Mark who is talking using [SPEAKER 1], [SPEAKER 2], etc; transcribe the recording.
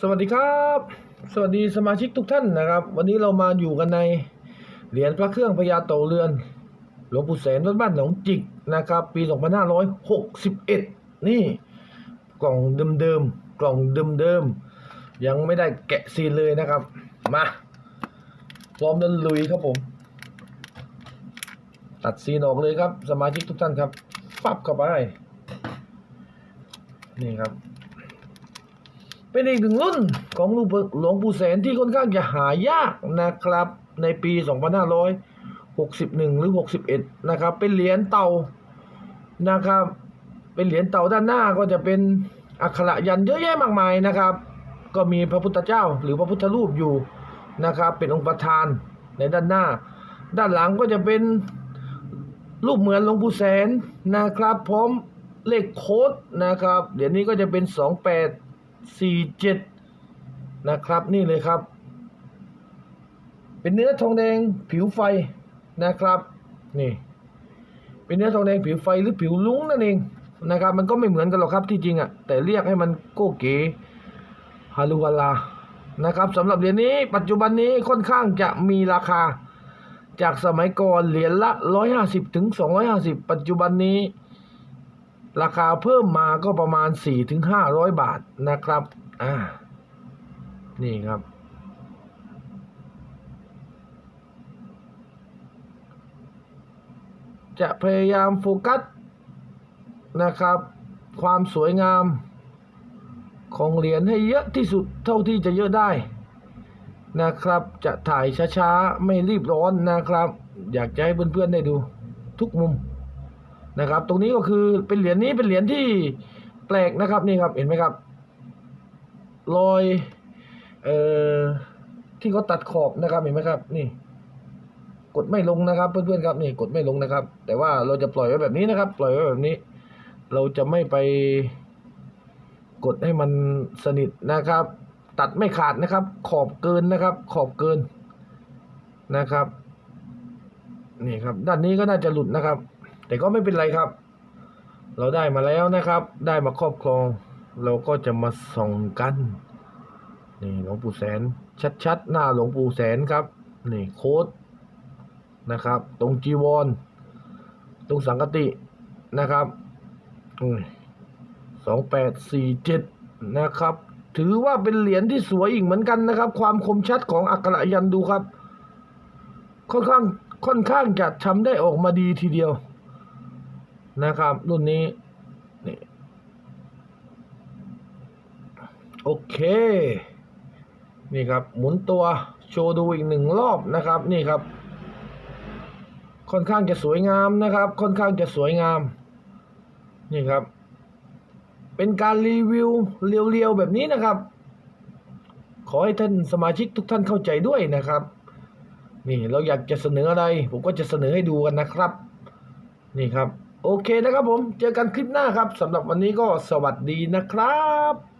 [SPEAKER 1] สวัสดีครับ สวัสดีสมาชิกทุกท่านนะครับ วันนี้เรามาอยู่กันในเหรียญพระเครื่องพญาเต่าเรือน หลวงปู่แสนวัดบ้านหนองจิกนะครับ ปี 2561 นี่กล่องเดิมๆกล่องเดิมๆยังไม่ได้แกะซีนเลยนะครับ มาพร้อมดินลุยครับผม ตัดซีนออกเลยครับ สมาชิกทุกท่านครับฟับเข้าไปนี่ครับ เป็นอีกหนึ่งรุ่นของหลวงปู่หลวงปู่แสนที่ค่อนข้างจะหายากนะครับในปี 2561 หรือ 61 นะครับ เป็นเหรียญเต่านะครับ เป็นเหรียญเต่าด้านหน้าก็จะเป็นอักขระยันเยอะแยะมากมายนะครับ ก็มีพระพุทธเจ้าหรือพระพุทธรูปอยู่นะครับ เป็นองค์ประธานในด้านหน้า ด้านหลังก็จะเป็นรูปเหมือนหลวงปู่แสนนะครับ พร้อมเลขโค้ดนะครับ เหรียญนี้ก็จะเป็น 2847 นะครับนี่เลยครับ เป็นเนื้อทองแดงผิวไฟนะครับนี่เป็นเนื้อทองแดงผิวไฟหรือผิวลุ้งนั่นเองนะครับ มันก็ไม่เหมือนกันหรอกครับที่จริงอะ่ะแต่เรียกให้มันโก้เก๋ฮารุวาลานะครับสำหรับเหรียญนี้ปัจจุบันนี้ค่อนข้างจะมีราคา จากสมัยก่อนเหรียญละ 150ถึง250 ปัจจุบันนี้ ราคาเพิ่มมาก็ประมาณ4ถึง500 บาทนะครับ อ่า นี่ครับ จะพยายามโฟกัสนะครับ ความสวยงามของเหรียญให้เยอะที่สุดเท่าที่จะเยอะได้นะครับ จะถ่ายช้าๆ ไม่รีบร้อนนะครับ อยากจะให้เพื่อนๆได้ดูทุกมุม นะครับ ตรงนี้ก็คือเป็นเหรียญนี้เป็นเหรียญที่แปลกนะครับนี่ครับเห็นไหมครับรอยเอ่อที่เขาตัดขอบนะครับเห็นไหมครับ นี่ กดไม่ลงนะครับ เพื่อนๆครับนี่กดไม่ลงนะครับ แต่ว่าเราจะปล่อยไว้แบบนี้นะครับ ปล่อยไว้แบบนี้ เราจะไม่ไป กดให้มันสนิทนะครับ ตัดไม่ขาดนะครับ ขอบเกินนะครับ ขอบเกินนะครับ นี่ครับ ด้านนี้ก็น่าจะหลุดนะครับ แต่ก็ไม่เป็นไรครับ เราได้มาแล้วนะครับ ได้มาครอบครอง เราก็จะมาส่องกัน นี่หลวงปู่แสน ชัดๆ หน้าหลวงปู่แสนครับ นี่โค้ดนะครับ ตรงจีวร ตรงสังกตินะครับสองแปดสี่เจ็ดนะครับ ถือว่าเป็นเหรียญที่สวยอีกเหมือนกันนะครับ ความคมชัดของอักระยันดูครับ ค่อนข้างค่อนข้างจะทำได้ออกมาดีทีเดียว นะครับ รุ่นนี้นี่โอเค นี่ครับ หมุนตัวโชว์ดูอีกหนึ่งรอบนะครับ นี่ครับ ค่อนข้างจะสวยงามนะครับ ค่อนข้างจะสวยงาม นี่ครับ เป็นการรีวิวเรียวๆแบบนี้นะครับ ขอให้ท่านสมาชิกทุกท่านเข้าใจด้วยนะครับ นี่เราอยากจะเสนออะไร ผมก็จะเสนอให้ดูกันนะครับ นี่ครับ โอเคนะครับผม เจอกันคลิปหน้าครับสำหรับวันนี้ก็สวัสดีนะครับ